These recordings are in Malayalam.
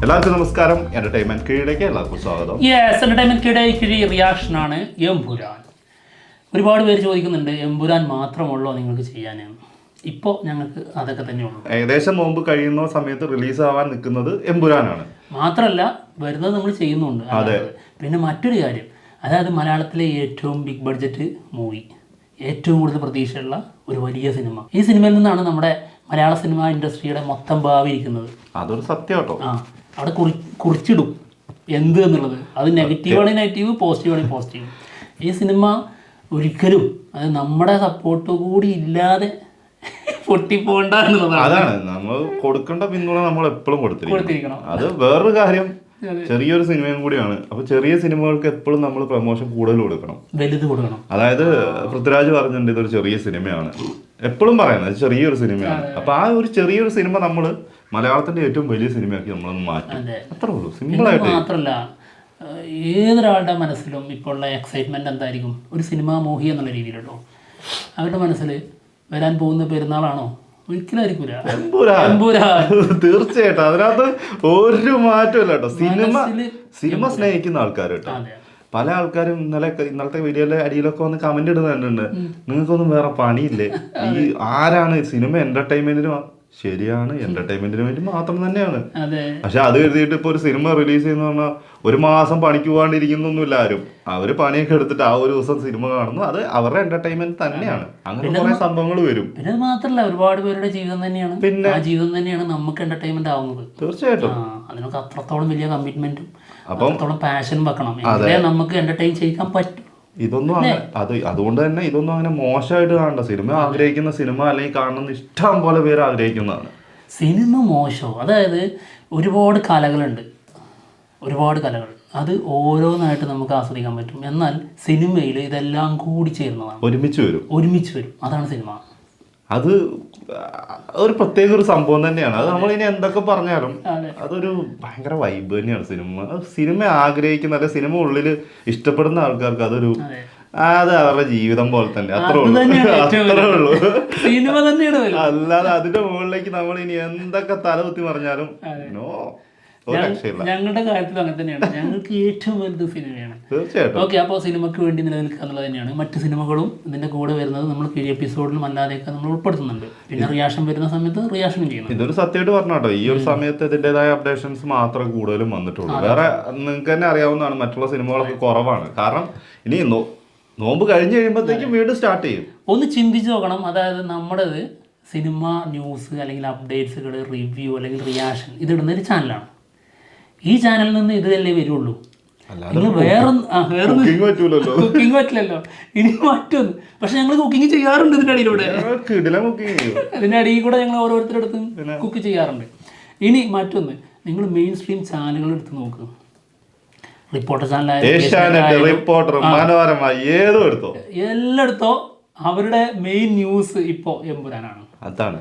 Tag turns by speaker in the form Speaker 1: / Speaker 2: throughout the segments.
Speaker 1: എല്ലാവർക്കും നമസ്കാരം. എന്റർടൈൻമെന്റ് കീഴിലേക്ക് എല്ലാവർക്കും സ്വാഗതം.
Speaker 2: യെസ് എന്റർടൈൻമെന്റ് കീഴിലേക്ക് കിഴി റിയാക്ഷൻ ആണ് എംപുരാൻ ഒരുപാട് പേര് ചോദിക്കുന്നുണ്ട് എംപുരാൻ മാത്രമുള്ളോ നിങ്ങൾക്ക് ചെയ്യാൻ ഇപ്പോൾ ഞങ്ങൾക്ക് അതൊക്കെ തന്നെ ഉള്ളൂ.
Speaker 1: ഏകദേശം മുമ്പ് കഴിയുന്ന സമയത്ത് റിലീസ് ആവാൻ നിൽക്കുന്നത് എംപുരാനാണ്
Speaker 2: മാത്രമല്ല വരുന്നത് നമ്മൾ ചെയ്യുന്നുണ്ട്. അതെ. പിന്നെ മറ്റൊരു കാര്യം അതായത് മലയാളത്തിലെ ഏറ്റവും ബിഗ് ബഡ്ജറ്റ് മൂവി ഏറ്റവും കൂടുതൽ പ്രതീക്ഷയുള്ള ഒരു വലിയ സിനിമ ഈ സിനിമയിൽ നിന്നാണ് നമ്മുടെ മലയാള സിനിമ ഇൻഡസ്ട്രിയുടെ മൊത്തം ഭാവി ഇരിക്കുന്നത്
Speaker 1: അതൊരു സത്യം കേട്ടോ
Speaker 2: ആ. അവിടെ കുറി കുറിച്ചിടും. എന്ത് എന്നുള്ളത്? അത് നെഗറ്റീവ് ആണെങ്കിൽ നെഗറ്റീവ് പോസിറ്റീവ് ആണെങ്കിൽ പോസിറ്റീവ്. ഈ സിനിമ ഒരിക്കലും അത് നമ്മുടെ സപ്പോർട്ട് കൂടി ഇല്ലാതെ പൊട്ടിപ്പോണ്ട എന്നുള്ളതാണ്.
Speaker 1: അതാണ്. നമ്മൾ കൊടുക്കേണ്ട പിന്തുണ നമ്മൾ എപ്പോഴും കൊടുത്തിരിക്കണം. അത് വേറൊരു കാര്യം. ചെറിയൊരു സിനിമയും കൂടിയാണ്. അപ്പൊ ചെറിയ സിനിമകൾക്ക് എപ്പോഴും നമ്മൾ പ്രൊമോഷൻ കൂടുതൽ കൊടുക്കണം.
Speaker 2: വലുത് കൊടുക്കണം.
Speaker 1: അതായത് പൃഥ്വിരാജ് പറഞ്ഞിട്ടുണ്ട് ഇതൊരു ചെറിയ സിനിമയാണ്. എപ്പോഴും പറയുന്നത് ചെറിയൊരു സിനിമയാണ്. അപ്പൊ ആ ഒരു ചെറിയൊരു സിനിമ നമ്മൾ മലയാളത്തിന്റെ ഏറ്റവും വലിയ സിനിമയാക്കി നമ്മളൊന്ന് മാറ്റും. അത്ര ഉള്ളൂ. ആയിട്ട്
Speaker 2: മാത്രല്ല ഏതൊരാളുടെ മനസ്സിലും ഇപ്പോൾ ഉള്ള എക്സൈറ്റ്മെന്റ് എന്തായിരിക്കും? ഒരു സിനിമ മോഹി എന്നുള്ള രീതിയിലുണ്ടോ? അവരുടെ മനസ്സിൽ വരാൻ പോകുന്ന പെരുന്നാളാണോ?
Speaker 1: തീർച്ചയായിട്ടും. അതിനകത്ത് ഒരു മാറ്റമില്ല കേട്ടോ. സിനിമ സിനിമ സ്നേഹിക്കുന്ന ആൾക്കാർ കേട്ടോ. പല ആൾക്കാരും ഇന്നലെ ഇന്നലത്തെ വീഡിയോയിലെ അടിയിലൊക്കെ വന്ന് കമന്റ് ഇടുന്നുണ്ട്. നിങ്ങൾക്കൊന്നും വേറെ പണിയില്ലേ? ഈ ആരാണ് സിനിമ എന്റർടൈൻമെന്റിന് ശരിയാണ് എന്റർടൈൻമെന്റിന് വേണ്ടി മാത്രം തന്നെയാണ്. പക്ഷെ അത് എഴുതിയിട്ട് ഇപ്പൊ ഒരു സിനിമ റിലീസ് ചെയ്യുന്ന പറഞ്ഞാൽ ഒരു മാസം പണിക്ക് പോകാണ്ടിരിക്കുന്നൊന്നുമില്ല ആരും. അവർ പണിയൊക്കെ എടുത്തിട്ട് ആ ഒരു ദിവസം സിനിമ കാണുന്നു അത് അവരുടെ എന്റർടൈൻമെന്റ് തന്നെയാണ്. അങ്ങനെ കുറെ സംഭവങ്ങൾ വരും.
Speaker 2: പിന്നെ മാത്രല്ല ഒരുപാട് പേരുടെ ജീവിതം തന്നെയാണ്.
Speaker 1: പിന്നെ?
Speaker 2: ആ ജീവിതം തന്നെയാണ് നമുക്ക് എന്റർടൈൻമെന്റ് ആവുന്നത്.
Speaker 1: തീർച്ചയായിട്ടും.
Speaker 2: അതിനൊക്കെ അത്രത്തോളം വലിയ കമ്മിറ്റ്മെന്റും
Speaker 1: അപ്പം-
Speaker 2: അത്രത്തോളം പാഷനും വെക്കണം. നമുക്ക് എന്റർടൈൻ ചെയ്യിക്കാൻ പറ്റും.
Speaker 1: ഇതൊന്നും അങ്ങനെ അത് അതുകൊണ്ട് തന്നെ ഇതൊന്നും അങ്ങനെ മോശമായിട്ട് കാണണ്ട. സിനിമ ആഗ്രഹിക്കുന്ന സിനിമ അല്ലെങ്കിൽ കാണുന്ന ഇഷ്ടം പോലെ പേര് ആഗ്രഹിക്കുന്നതാണ്.
Speaker 2: സിനിമ മോശമോ അതായത് ഒരുപാട് കലകളുണ്ട്. ഒരുപാട് കലകൾ. അത് ഓരോന്നായിട്ട് നമുക്ക് ആസ്വദിക്കാൻ പറ്റും. എന്നാൽ സിനിമയിൽ ഇതെല്ലാം കൂടി ചേരുന്നതാണ്
Speaker 1: ഒരുമിച്ച് വരും.
Speaker 2: ഒരുമിച്ച് വരും. അതാണ് സിനിമ.
Speaker 1: അത് ഒരു പ്രത്യേക ഒരു സംഭവം തന്നെയാണ്. അത് നമ്മൾ ഇനി എന്തൊക്കെ പറഞ്ഞാലും
Speaker 2: അതെ.
Speaker 1: അതൊരു ഭയങ്കര വൈബ് തന്നെയാണ് സിനിമ. സിനിമ ആഗ്രഹിക്കുന്ന അല്ലെ സിനിമ ഉള്ളിൽ ഇഷ്ടപ്പെടുന്ന ആൾക്കാർക്ക് അതൊരു
Speaker 2: അതെ.
Speaker 1: അവരുടെ ജീവിതം പോലെ തന്നെ. അത്രേ
Speaker 2: അത്
Speaker 1: ഉള്ളൂ. അത്രേ ഉള്ളൂ.
Speaker 2: സിനിമ തന്നെയാണ്.
Speaker 1: അല്ലാതെ അതിന്റെ മുകളിലേക്ക് നമ്മൾ ഇനി എന്തൊക്കെ തലകുത്തി പറഞ്ഞാലും നോ
Speaker 2: ഞങ്ങളുടെ കാര്യത്തിൽ അങ്ങനെ തന്നെയാണ്. ഞങ്ങൾക്ക് ഏറ്റവും വലുത് സിനിമയാണ്. ഓക്കെ അപ്പോൾ സിനിമയ്ക്ക് വേണ്ടി നിലനിൽക്കുക എന്നുള്ളത് തന്നെയാണ്. മറ്റ് സിനിമകളും ഇതിന്റെ കൂടെ വരുന്നത് നമ്മൾ എപ്പിസോഡിലും അല്ലാതെയൊക്കെ നമ്മൾ ഉൾപ്പെടുത്തുന്നുണ്ട്. പിന്നെ റിയാക്ഷൻ വരുന്ന സമയത്ത് റിയാക്ഷനും ചെയ്യണം.
Speaker 1: ഇതൊരു സത്യമായിട്ട് പറഞ്ഞോട്ടോ ഈ ഒരു സമയത്ത് ഇതിന്റെതായ അപ്ഡേഷൻസ് മാത്രം കൂടുതലും വന്നിട്ടുള്ളൂ. വേറെ നിങ്ങൾക്ക് തന്നെ അറിയാവുന്നതാണ് മറ്റുള്ള സിനിമകളൊക്കെ കുറവാണ്. കാരണം ഇനി നോമ്പ് കഴിഞ്ഞ് കഴിയുമ്പോഴത്തേക്കും വീണ്ടും സ്റ്റാർട്ട് ചെയ്യും.
Speaker 2: ഒന്ന് ചിന്തിച്ച് നോക്കണം. അതായത് നമ്മുടേത് സിനിമ ന്യൂസ് അല്ലെങ്കിൽ അപ്ഡേറ്റ്സുകൾ റിവ്യൂ അല്ലെങ്കിൽ റിയാക്ഷൻ ഇതിടുന്ന ഒരു ചാനലാണ് ഈ ചാനലിൽ നിന്ന് ഇത് തന്നെ
Speaker 1: വരുള്ളൂ
Speaker 2: നിങ്ങൾ വേറെ വേറെ
Speaker 1: കുക്കിംഗ് പറ്റൂലല്ലോ.
Speaker 2: കുക്കിംഗ് പറ്റില്ലല്ലോ. ഇനി മറ്റൊന്ന്. പക്ഷെ ഞങ്ങൾ കുക്കിംഗ് ചെയ്യാറുണ്ട് ഇതിന്റെ അടിയിലൂടെ അതിന്റെ അടിയിൽ കൂടെ ഞങ്ങൾ ഓരോരുത്തരുടെ അടുത്തും കുക്ക് ചെയ്യാറുണ്ട്. ഇനി മറ്റൊന്ന് നിങ്ങൾ മെയിൻ സ്ട്രീം ചാനലുകൾ എടുത്ത് നോക്കുക റിപ്പോർട്ടർ ചാനലായാലും
Speaker 1: റിപ്പോർട്ടർ മനോരമ ഏതും എടുത്തോ?
Speaker 2: എല്ലായിടത്തോ അവരുടെ മെയിൻ ന്യൂസ് ഇപ്പോ എമ്പുരാനാണ്.
Speaker 1: അതാണ്.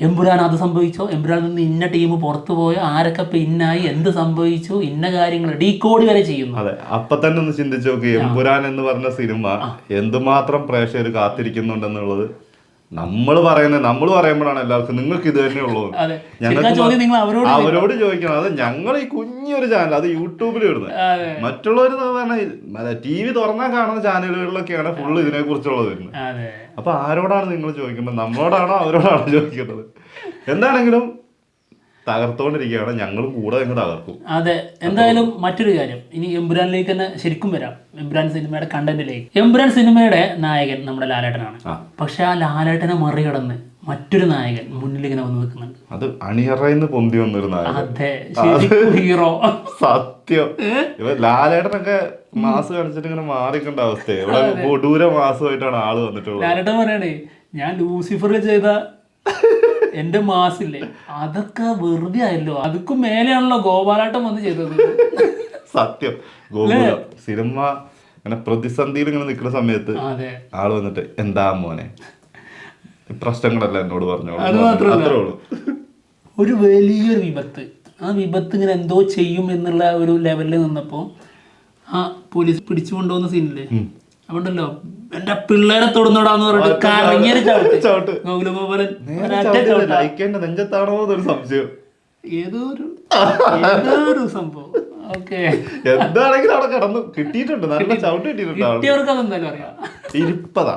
Speaker 2: എമ്പുരാൻ അത് സംഭവിച്ചോ? എമ്പുരാൻ നിന്ന് ഇന്ന ടീം പുറത്തു പോയോ? ആരൊക്കെ പിന്നായി? എന്ത് സംഭവിച്ചു? ഇന്ന കാര്യങ്ങൾ ഡീകോഡ് വരെ ചെയ്യുന്നു.
Speaker 1: അതെ അപ്പൊ തന്നെ ഒന്ന് ചിന്തിച്ചു നോക്കി. എമ്പുരാൻ എന്ന് പറഞ്ഞ സിനിമ എന്തുമാത്രം പ്രേക്ഷകർ കാത്തിരിക്കുന്നുണ്ടെന്നുള്ളത് നമ്മൾ പറയുന്നത് നമ്മൾ പറയുമ്പോഴാണ് എല്ലാവർക്കും നിങ്ങൾക്ക് ഇത് തന്നെ ഉള്ളൂ.
Speaker 2: അതെ. ശരിക്കും ആ അവരോട്
Speaker 1: ചോദിക്കണം. അത് ഞങ്ങൾ ഈ കുഞ്ഞൊരു ചാനൽ അത് യൂട്യൂബിൽ ഇടുന്നത് മറ്റുള്ളവർ പറഞ്ഞാൽ ടി വി തുറന്നാൽ കാണുന്ന ചാനലുകളിലൊക്കെയാണ് ഫുള്ള് ഇതിനെ കുറിച്ചുള്ളത് വരുന്നത്. അപ്പൊ ആരോടാണ് നിങ്ങൾ ചോദിക്കുന്നത് നമ്മളോടാണോ അവരോടാണോ ചോദിക്കുന്നത് എന്താണെങ്കിലും തകർത്തോണ്ടിരിക്കുകയാണ്. ഞങ്ങളും കൂടെ അങ്ങ് തകർക്കും.
Speaker 2: അതെ എന്തായാലും മറ്റൊരു കാര്യം. ഇനി എംബുരാനിലേക്ക് തന്നെ ശരിക്കും വരാം. എംബുരാൻ സിനിമയുടെ കണ്ടന്റിലേക്ക് എംബുരാൻ സിനിമയുടെ നായകൻ നമ്മുടെ ലാലേട്ടനാണ്. പക്ഷെ ആ ലാലേട്ടനെ മറികടന്ന് മറ്റൊരു നായകൻ മുന്നിൽ ഇങ്ങനെ വന്ന് നിൽക്കുന്നുണ്ട്.
Speaker 1: അത് അണിയറയിന്ന് പൊന്തി വന്നൊരു നായകൻ.
Speaker 2: അതെ ഹീറോ
Speaker 1: സത്യം. ലാലേട്ടനൊക്കെ മാസ് കാണിച്ചിട്ട് ഇങ്ങനെ മാറിക്കേണ്ട അവസ്ഥയെ. ഇവിടെ കൊടൂര മാസമായിട്ടാണ് ആൾ വന്നിട്ടുള്ളത്.
Speaker 2: ലാലേട്ടൻ പറയണേ ഞാൻ ലൂസിഫർ ചെയ്ത എന്റെ മാസില്ലേ? അതൊക്കെ വെറുതെ ആയല്ലോ. അതുക്കും മേലെയാണല്ലോ ഗോപാലാട്ടം വന്ന് ചെയ്തത്.
Speaker 1: സത്യം. ഗോകുലം സിനിമ ഇങ്ങനെ പ്രതിസന്ധിയിൽ ഇങ്ങനെ നിൽക്കുന്ന സമയത്ത്
Speaker 2: അതെ.
Speaker 1: ആൾ വന്നിട്ട് എന്താ മോനെ? പ്രശ്നങ്ങളല്ല എന്നോട് പറഞ്ഞോളൂ.
Speaker 2: അത് മാത്രമല്ല.
Speaker 1: അത്രേ ഉള്ളൂ.
Speaker 2: ഒരു വലിയൊരു വിപത്ത്. ആ വിപത്ത് ഇങ്ങനെ എന്തോ ചെയ്യും എന്നുള്ള ഒരു ലെവലിൽ നിന്നപ്പോൾ ആ പോലീസ് പിടിച്ചു കൊണ്ടുപോകുന്ന സീനില്ലേ അതുകൊണ്ടല്ലോ എന്റെ പിള്ളേരെ തൊടുന്നോടാന്ന് പറഞ്ഞിട്ട് കറങ്ങിയൊരു ചവിട്ട്. ഗോകുലഗോപാലൻ
Speaker 1: അയക്കേണ്ട നെഞ്ചത്താണോ എന്നൊരു സംശയം.
Speaker 2: ഏതോ ഒരു ഏതോ ഒരു സംഭവം
Speaker 1: എന്താണെങ്കിലും അവിടെ കടന്നു. കിട്ടിയിട്ടുണ്ട്. നല്ല ചവിട്ട് കിട്ടിയിട്ടുണ്ട് ഇരിപ്പതാ.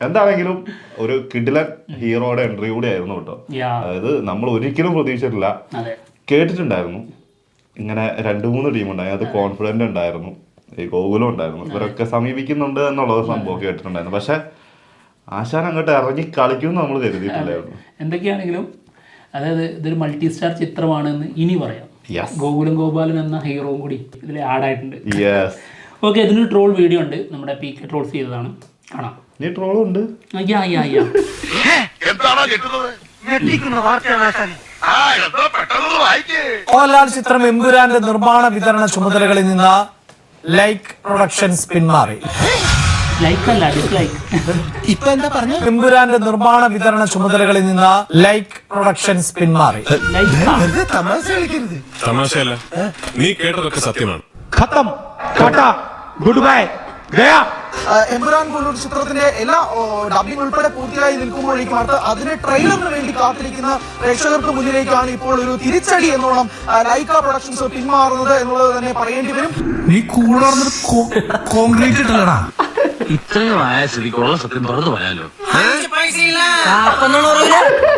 Speaker 1: എന്താണെങ്കിലും ഒരു കിഡിലൻ ഹീറോയുടെ എൻട്രി കൂടി ആയിരുന്നു കേട്ടോ. അതായത് നമ്മൾ ഒരിക്കലും പ്രതീക്ഷിച്ചിട്ടില്ല. കേട്ടിട്ടുണ്ടായിരുന്നു. ഇങ്ങനെ രണ്ടു മൂന്ന് ടീം ഉണ്ടായി. അത് കോൺഫിഡന്റ് ഉണ്ടായിരുന്നു. ഈ ഗോകുലം ഉണ്ടായിരുന്നു. ഇവരൊക്കെ സമീപിക്കുന്നുണ്ട് എന്നുള്ളത് സംഭവം കേട്ടിട്ടുണ്ടായിരുന്നു. പക്ഷെ ആശാൻ അങ്ങോട്ട് ഇറങ്ങി കളിക്കുമെന്ന് നമ്മൾ കരുതിയിട്ടില്ലായിരുന്നു
Speaker 2: എന്തൊക്കെയാണെങ്കിലും അതായത് ഇതൊരു മൾട്ടി സ്റ്റാർ ചിത്രമാണെന്ന് ഇനി പറയാം. ഗോകുലം ഗോപാലൻ എന്ന ഹീറോയും കൂടി ഇതിൽ ആഡായിട്ടുണ്ട്.
Speaker 1: യെസ്
Speaker 2: ഓക്കെ ഇതിനൊരു ട്രോൾ വീഡിയോ ഉണ്ട്. നമ്മുടെ പി കെ ട്രോൾസ് ചെയ്തതാണ്. കാണാം.
Speaker 1: നീ ട്രോളും ഉണ്ട്.
Speaker 3: മോഹൻലാൽ ചിത്രം എമ്പുരാന്റെ നിർമ്മാണ വിതരണ ചുമതലകളിൽ നിന്ന് ലൈക്ക് പ്രൊഡക്ഷൻസ് പിന്മാറി.
Speaker 2: ലൈക്ക് അല്ല ഡിസ്ലൈക്ക്
Speaker 3: എമ്പുരാന്റെ നിർമ്മാണ വിതരണ ചുമതലകളിൽ നിന്ന് ലൈക്ക് പ്രൊഡക്ഷൻസ് പിന്മാറി.
Speaker 2: ലൈക്ക്
Speaker 4: തമാശ കളിക്കരുത്.
Speaker 5: തമാശയല്ല. നീ കേട്ടതൊക്കെ സത്യമാണ്.
Speaker 3: ഖത്തം ടാറ്റ ഗുഡ് ബൈ ഗയാ. എമ്പുരാൻ പോലൊരു ചിത്രത്തിന്റെ എല്ലാ ഡബിംഗ് ഉൾപ്പെടെ പൂർത്തിയായി നിൽക്കുമ്പോഴേക്കും അടുത്ത് അതിന് ട്രെയിലറിന് വേണ്ടി കാത്തിരിക്കുന്ന പ്രേക്ഷകർക്ക് മുന്നിലേക്കാണ് ഇപ്പോൾ ഒരു തിരിച്ചടി എന്നോണം ലൈക്ക പ്രൊഡക്ഷൻസ് പിന്മാറുന്നത് എന്നുള്ളത് തന്നെ പറയേണ്ടി വരും. നീ കൂടുതൽ കോൺക്രീറ്റ് ഇട്ടല്ലടാ.
Speaker 6: ഇത്രയും ആയ സ്ഥിതിക്കുള്ള സത്യം പറഞ്ഞു പറയാലോ.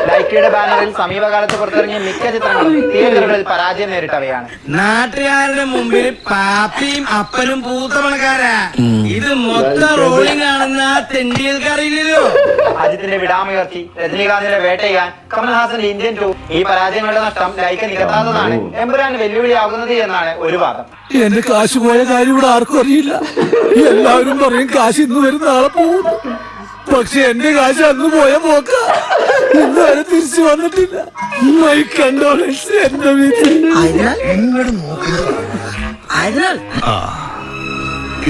Speaker 7: ലൈക്കയുടെ ബാനറിൽ സമീപകാലത്ത് പുറത്തിറങ്ങിയ മിക്ക ചിത്രങ്ങളും തിയേറ്ററുകളിൽ പരാജയം നേരിട്ടവയാണ്.
Speaker 8: നാട്ടുകാരുടെ മുമ്പിൽ പാപ്പിയും അപ്പനും പൂത്ത പണക്കാരാ ഇത് മൊത്തം റോളിംഗ് ആണെന്ന് ആ തെണ്ടിയൽക്കറിയില്ലല്ലോ
Speaker 7: അജിത്തിന്റെ വിടാമുയർത്തി രജനീകാന്തിന്റെ വേട്ടയാൻ കമൽഹാസന്റെ ഇന്ത്യൻ ടു ഈ പരാജയങ്ങളുടെ നഷ്ടം ലൈക്ക നികത്താത്തതാണ്. എമ്പുരാൻ വെല്ലുവിളിയാകുന്നത് എന്നാണ് ഒരു വാദം.
Speaker 3: എന്റെ കാശ് പോയ കാര്യം ഇവിടെ ആർക്കും അറിയില്ല. എല്ലാവരും പറയും കാശ് ഇന്ന് വരും നാളെ പോകും പക്ഷെ എന്റെ കാശ് അന്ന് പോയ പോക്ക. ഇന്നുവരെ തിരിച്ചു വന്നിട്ടില്ല. മൈ കണ്ടോളൻസ് എന്റെ വീട്ടിൽ.
Speaker 8: അതിനാൽ എന്നോട് നോക്കുന്നത് അതിനാൽ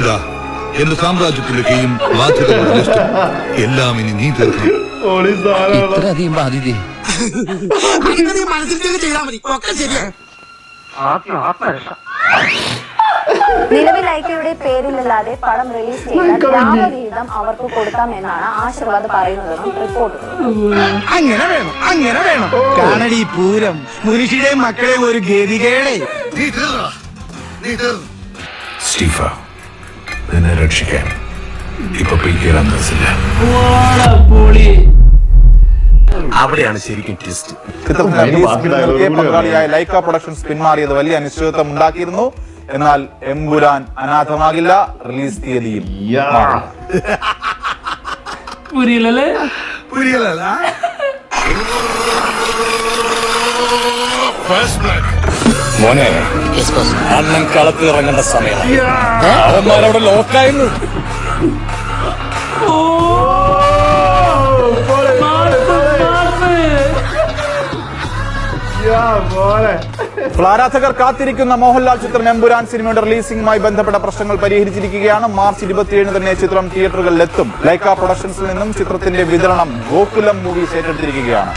Speaker 4: ഇതാ. എന്റെ സാമ്രാജ്യത്തിലേക്കും ബാധ്യതകളുടെ ലിസ്റ്റ് എല്ലാം ഇനി നീ തീർക്കണം.
Speaker 6: ഇത്രയധികം ബാധ്യത.
Speaker 8: മനസ്സിൽ ചെയ്താൽ മതി. ഒക്കെ ശരിയാ.
Speaker 9: നിലവിൽ ഐക്യയുടെ പേരിലല്ലാതെ പടം റിലീസ് ചെയ്യാൻ ലാഭവിഹിതം അവർക്ക് കൊടുക്കാമെന്നാണ് ആശീർവാദ് പറയുന്നതെന്നും റിപ്പോർട്ടുകൾ
Speaker 8: അങ്ങനെ വേണം അങ്ങനെ വേണം. കാണടി പൂരം മുനുഷ്യരെയും മക്കളെയും ഒരു ഗതികേടെ.
Speaker 5: സ്റ്റീഫ നിന്നെ രക്ഷിക്കാൻ. ഇപ്പൊ പി കെ രാമദാസില്ല
Speaker 2: പൊളി
Speaker 5: അവിടെയാണ് ശരിക്കും ട്വിസ്റ്റ്
Speaker 10: പങ്കാളിയായ ലൈക്ക പ്രൊഡക്ഷൻസ് പിന്മാറിയത് വലിയ അനിശ്ചിതത്വം ഉണ്ടാക്കിയിരുന്നു. എന്നാൽ എമ്പുരാൻ അനാഥമാകില്ല. റിലീസ് തീയതിയും
Speaker 1: ഫസ്റ്റ്
Speaker 2: പുരിയില്ലല്ലേ
Speaker 3: മോനെ അണ്ണൻ കളത്തിൽ ഇറങ്ങേണ്ട സമയം അവന്മാരവിടെ ലോക്കായിരുന്നു
Speaker 10: ആരാധകർ കാത്തിരിക്കുന്ന മോഹൻലാൽ ചിത്രം എമ്പുരാൻ സിനിമയുടെ റിലീസിംഗുമായി ബന്ധപ്പെട്ട പ്രശ്നങ്ങൾ പരിഹരിച്ചിരിക്കുകയാണ്. മാർച്ച് ഇരുപത്തിയേഴിന് തന്നെ ചിത്രം തിയേറ്ററുകളിൽ എത്തും ലൈക്ക പ്രൊഡക്ഷൻസിൽ നിന്നും ചിത്രത്തിന്റെ വിതരണം ഗോകുലം മൂവീസ് ഏറ്റെടുത്തിരിക്കുകയാണ്.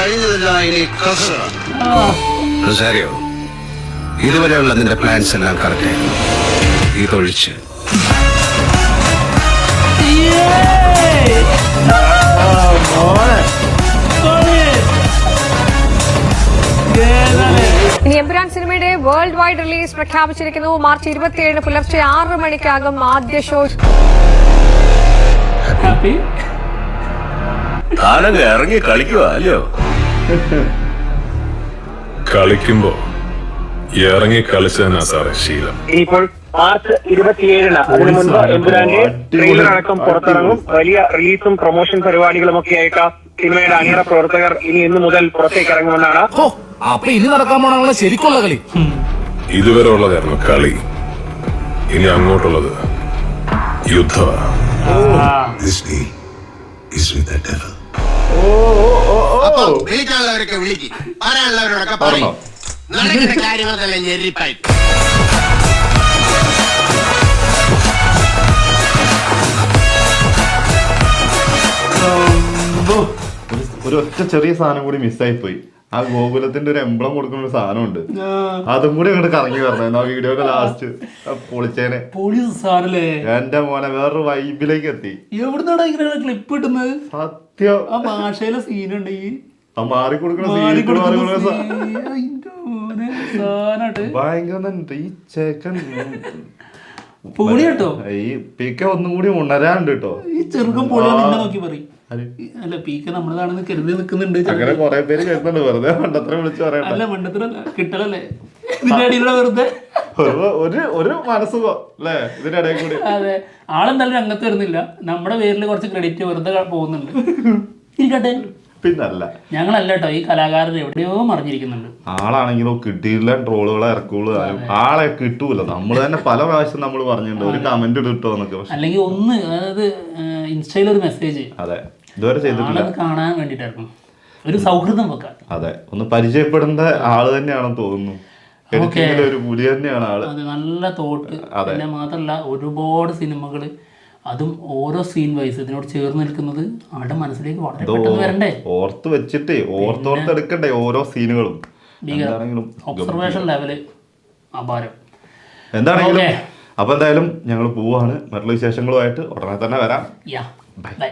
Speaker 4: കഴിഞ്ഞതെല്ലാം ഇനി റൊസാരിയോ ഇതുവരെയുള്ള നിന്റെ പ്ലാൻസ് എല്ലാം കറക്റ്റ് ഇതൊഴിച്ച്.
Speaker 9: ഇനി എമ്പുരാൻ സിനിമയുടെ വേൾഡ് വൈഡ് റിലീസ് പ്രഖ്യാപിച്ചിരിക്കുന്നു. മാർച്ച് ഇരുപത്തിയേഴിന് പുലർച്ചെ ആറ് മണിക്കാകും ആദ്യ ഷോ
Speaker 5: ഇറങ്ങി കളിക്കുക അല്ലയോ? കളിക്കുമ്പോ ഇറങ്ങി കളിച്ചതെന്നാ സാറേ ശീലം.
Speaker 7: ഇനിയിപ്പോൾ മാർച്ച് ഇരുപത്തിയേഴിന് അതിനു മുൻപ് എമ്പുരാന്റെ ട്രെയിലർ അടക്കം പുറത്തിറങ്ങും. വലിയ റിലീസും പ്രൊമോഷൻ പരിപാടികളും ഒക്കെ ആയിട്ട് സിനിമയുടെ അണിയറ പ്രവർത്തകർ ഇനി ഇന്ന് മുതൽ പുറത്തേക്ക് ഇറങ്ങുമെന്നാണ്.
Speaker 3: അപ്പൊ ഇനി നടക്കാൻ പോണ ശരിക്കുള്ള കളി.
Speaker 5: ഇതുവരെ ഉള്ളതായിരുന്നു കളി. ഇനി അങ്ങോട്ടുള്ളത് യുദ്ധമാ
Speaker 4: അപ്പൊ വിളിക്കാനുള്ളവരൊക്കെ വിളിക്കും. പറയാനുള്ളവരോടൊക്കെ പറയും. നടക്കുന്ന കാര്യങ്ങളെല്ലാം ഞെരിപ്പായി
Speaker 1: ഒരു- ഒറ്റ ചെറിയ സാധനം കൂടി മിസ്സായി പോയി ആ ഗോകുലത്തിന്റെ ഒരു എംബ്ലം കൊടുക്കുന്ന ഒരു സാധനം ഉണ്ട് അതും കൂടി അങ്ങോട്ട് കറങ്ങി വരണം. ആ വീഡിയോയുടെ ലാസ്റ്റ് പൊളിച്ചേനെ എന്റെ മോനെ വേറൊരു വൈബിലേക്ക് എത്തി.
Speaker 2: എവിടുന്നാടാ ഇങ്ങനെ ക്ലിപ്പ് കിട്ടുന്നത്
Speaker 1: സത്യം.
Speaker 2: ആ ഭാഷയിലെ സീനുണ്ട് ഈ.
Speaker 1: ഭയങ്കര ഈ ചേക്കൻ
Speaker 2: പൊളി കേട്ടോ.
Speaker 1: ഈ പീക്ക ഒന്നും കൂടി ഉണരാണ്ട് കേട്ടോ.
Speaker 2: ഈ ചെറുക്കം. നോക്കി പറയും.
Speaker 1: ആര്?
Speaker 2: അല്ല പീക്ക നമ്മളതാണെന്ന് കരുതി നിൽക്കുന്നുണ്ട്
Speaker 1: അങ്ങനെ കൊറേ പേര് കേൾക്കുന്നുണ്ട് വെറുതെ പണ്ടത്ര വിളിച്ചു പറയണ്ട.
Speaker 2: അല്ല കിട്ടലല്ലേ? ഇതിന്റെ അടിയിലൂടെ വെറുതെ.
Speaker 1: ഒരു ഒരു ഒരു മനസ്സുഖം അല്ലേ? ഇതിന്റെ ഇടയിൽ കൂടി.
Speaker 2: അതെ. ആളെന്തായാലും രംഗത്ത് വരുന്നില്ല. നമ്മുടെ പേരിൽ കുറച്ച് ക്രെഡിറ്റ് വെറുതെ പോകുന്നുണ്ട്. ഇരിക്കട്ടെ.
Speaker 1: പിന്നല്ല.
Speaker 2: ഞങ്ങളല്ല കേട്ടോ ഈ കലാകാരൻ എവിടെയോ മറിഞ്ഞിരിക്കുന്നുണ്ട്.
Speaker 1: ആളാണെങ്കിലോ കിട്ടിയില്ല ട്രോളുകളെ ഇറക്കുള്ളൂ. ആളെ കിട്ടൂല. നമ്മൾ തന്നെ പല പ്രാവശ്യം നമ്മൾ പറഞ്ഞിട്ടുണ്ട്. ഒരു കമന്റ് ഇട്ടോ എന്നൊക്കെ.
Speaker 2: അല്ലെങ്കിൽ ഒന്ന് അതായത് ഇൻസ്റ്റയിൽ ഒരു മെസ്സേജ്
Speaker 1: അതെ. ഇതുവരെ ചെയ്തിട്ടില്ല.
Speaker 2: കാണാൻ വേണ്ടിട്ടായിരുന്നു ഒരു സൗഹൃദം വെക്കാം
Speaker 1: അതെ. ഒന്ന് പരിചയപ്പെടേണ്ട ആൾ തന്നെയാണെന്ന് തോന്നുന്നു. എഡിറ്റിംഗിലെ ഒരു പുലി തന്നെയാണ് ആൾ.
Speaker 2: അത് നല്ല തോട്ട്. പിന്നെ മാത്രമല്ല ഒരുപാട് സിനിമകൾ അതും ഓരോ സീൻ വൈസ് ഇതിനോട് ചേർന്ന് നിൽക്കുന്നത് ആളുടെ മനസ്സിലേക്ക് വളരെ പെട്ടെന്ന് വരണ്ടേ?
Speaker 1: ഓർത്ത് വെച്ചിട്ടേ ഓർത്തോർത്ത് എടുക്കണ്ടേ ഓരോ സീനുകളും
Speaker 2: ഒബ്സർവേഷൻ ലെവൽ അപാരം.
Speaker 1: എന്താണെങ്കിലും. അപ്പൊ എന്തായാലും ഞങ്ങൾ പോവാണ്. മറ്റുള്ള വിശേഷങ്ങളുമായിട്ട് ഉടനെ തന്നെ വരാം.
Speaker 2: യാ ബൈ